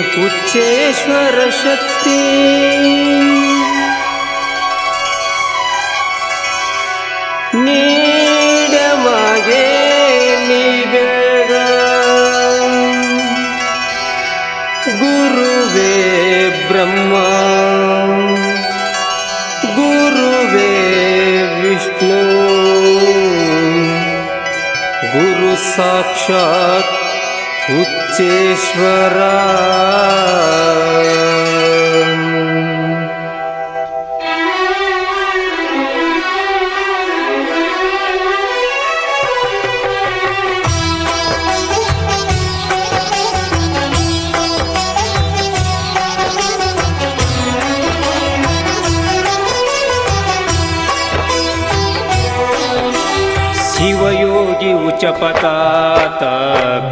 च्छेश्वर नीडमागे निवेद गुरुवे ब्रह्मा। गुरुवे विष्णु। गुरुसाक्षात् उच्चेश्वरा। ಉಚಪತಾತ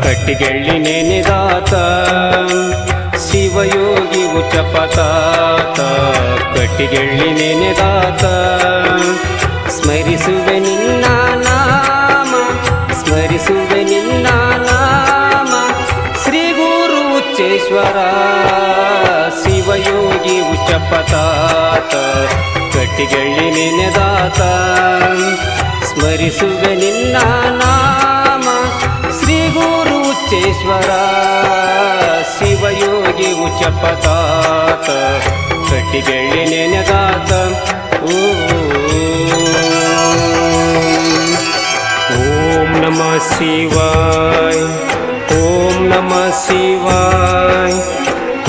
ಕಟ್ಟಿಗೆಳ್ಳಿ ನೆನೆದಾತ. ಶಿವಯೋಗಿ ಉಚಪತಾತ, ಕಟ್ಟಿಗೆಳ್ಳಿ ನೆನೆದಾತ. ಸ್ಮರಿಸುವೆ ನಿನ್ನ ನಾಮ, ಸ್ಮರಿಸುವೆ ನಿನ್ನ ನಾಮ. ಶ್ರೀ ಗುರು ಉಚ್ಚೇಶ್ವರ ಶಿವಯೋಗಿ ಉಚ್ಚಪತಾತ ಕಟ್ಟಿಗೆಳ್ಳಿ ನೆನೆದಾತ. ಸ್ಮರಿಸುವೆ ನಿನ್ನ ನಾಮ ಶ್ರೀ ಗುರು ಉಚ್ಚೇಶ್ವರ ಶಿವಯೋಗಿ ಉಚ್ಚಪತಾತ ಕಟ್ಟಿಗೆಳ್ಳಿ ನೆನೆದಾತ ಓ ಓಂ ನಮ ಶಿವಾಯ ಓಂ ನಮ ಶಿವಾಯ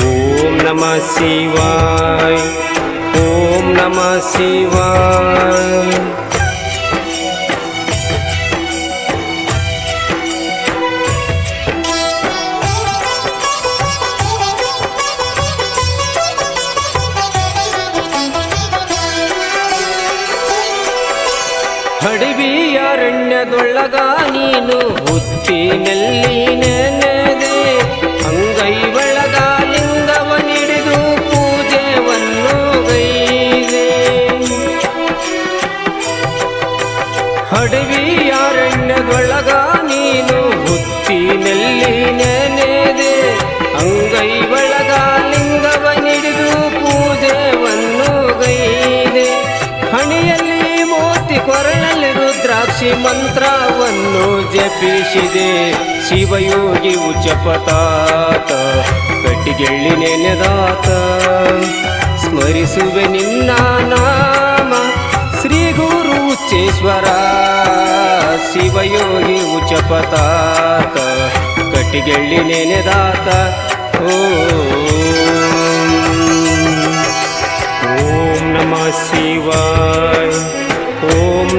ಓಂ ನಮ ಶಿವಾಯ ಓಂ ನಮ ಶಿವಾಯ ಅರಣ್ಯದೊಳಗ ನೀನು ಹುತ್ತಿನಲ್ಲಿ ನೆನೆದೆ. ಮಂತ್ರವನ್ನು ಜಪಿಸಿದೆ. ಶಿವಯೋಗಿ ಉಚ್ಚಪತಾತ ಕಟ್ಟಿಗೆಳ್ಳಿ ನೆನೆದಾತ. ಸ್ಮರಿಸುವೆ ನಿನ್ನ ನಾಮ, ಶ್ರೀ ಗುರು ಉಚ್ಚೇಶ್ವರ ಶಿವಯೋಗಿ ಉಚ್ಚಪತಾತ ಕಟ್ಟಿಗೆಳ್ಳಿ ನೆನೆದಾತ. ಓ, ಓಂ ನಮ ಶಿವಾಯ.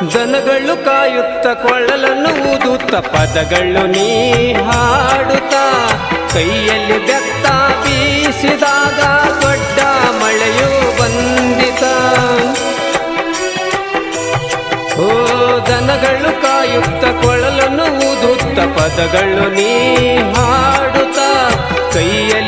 ದನಗಳು ಕಾಯುತ್ತ ಕೊಳ್ಳಲನ್ನು ಊದುತ್ತ ಪದಗಳು ನೀ ಹಾಡುತ್ತ. ಕೈಯಲ್ಲಿ ಬೆತ್ತ ಬೀಸಿದಾಗ ದೊಡ್ಡ ಮಳೆಯು ಬಂದಿತ. ಓ ದನಗಳು ಕಾಯುತ್ತ ಕೊಳ್ಳಲನ್ನು ಊದುತ್ತ ಪದಗಳು ನೀ ಹಾಡುತ್ತ. ಕೈಯಲ್ಲಿ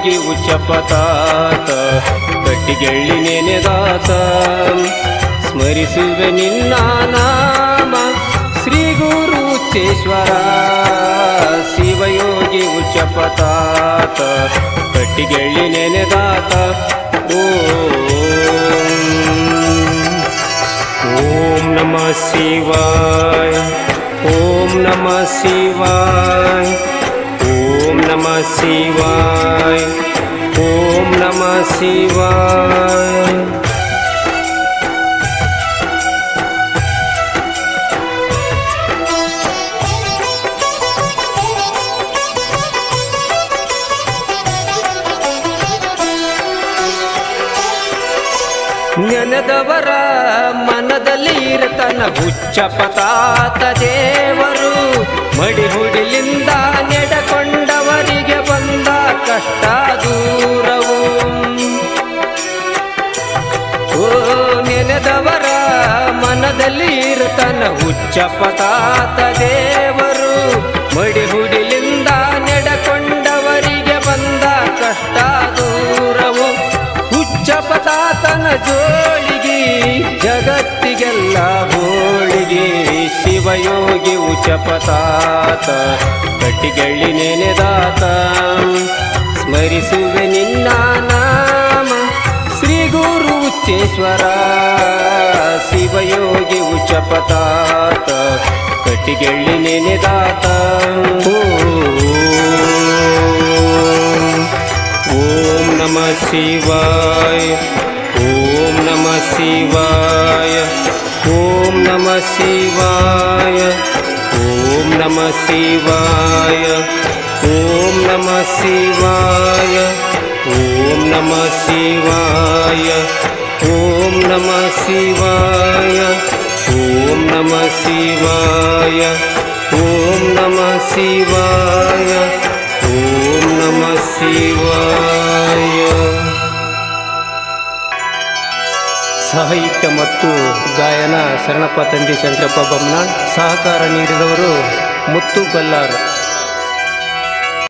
ಶಿವಯೋಗಿ ಉಚ್ಚಪತಾತ, ಕಟ್ಟಿಗೆಳ್ಳಿ ನೆನೆದಾತ ಸ್ಮರಿಸುವೆ ನಿನ್ನ ನಾಮ, ಶ್ರೀ ಗುರು ಉಚ್ಚೇಶ್ವರ. ಶಿವಯೋಗಿ ಉಚ್ಚಪತಾತ, ಕಟ್ಟಿಗೆಳ್ಳಿ ನೆನೆದಾತ ಓ, ಓಂ ನಮ ಶಿವಾಯ, ಓಂ ನಮ ಶಿವಾಯ. ನಮ शिवाय। ಓಂ ನಮ शिवाय। ನೆನೆದವರ ಮನದಲ್ಲಿ ಇರತನ ಹುಚ್ಚ ಪತಾತ ದೇವರು ಮಡಿ ಹುಡಿಲಿಂದ ಇರತನ ಹುಚ್ಚ ಪತಾತ ದೇವರು ಮಡಿ ಹುಡಿಲಿಂದ ನೆಡಕೊಂಡವರಿಗೆ ಬಂದ ಕಷ್ಟ ದೂರವು. ಹುಚ್ಚ ಪತಾತನ ಜೋಳಿಗೆ, ಜಗತ್ತಿಗೆಲ್ಲ ಹೋಳಿಗೆ. ಶಿವಯೋಗಿ ಉಚ್ಚ ಪತಾತ, ಕಟ್ಟಿಗಳ್ಳಿ ನೆನೆದಾತ ಸ್ಮರಿಸುವೆ ನಿನ್ನ ನಾಮ, ಶ್ರೀ ಗುರು ಉಚ್ಚೇಶ್ವರ ಶಿವಯೋಗಿ चपतात कटिकेल्लिनि निदाता ॐ नम शिवाय ॐ नम शिवाय ॐ नम शिवाय ॐ नम शिवाय ॐ नम शिवाय ॐ नम शिवाय ॐ नम शिवाय। ನಮ ಶಿವಾಯ. ಓಂ ನಮ ಶಿವಾಯ. ಓಂ ನಮ ಶಿವಾಯ. ಸಾಹಿತ್ಯ ಮತ್ತು ಗಾಯನ ಶರಣಪ್ಪ ತಂದಿ ಶಂಕರಪ್ಪ ಬೊಮ್ಮನಾಳ್ ಸಹಕಾರ ನೀಡಿದವರು ಮುತ್ತು ಬಲ್ಲಾರ್.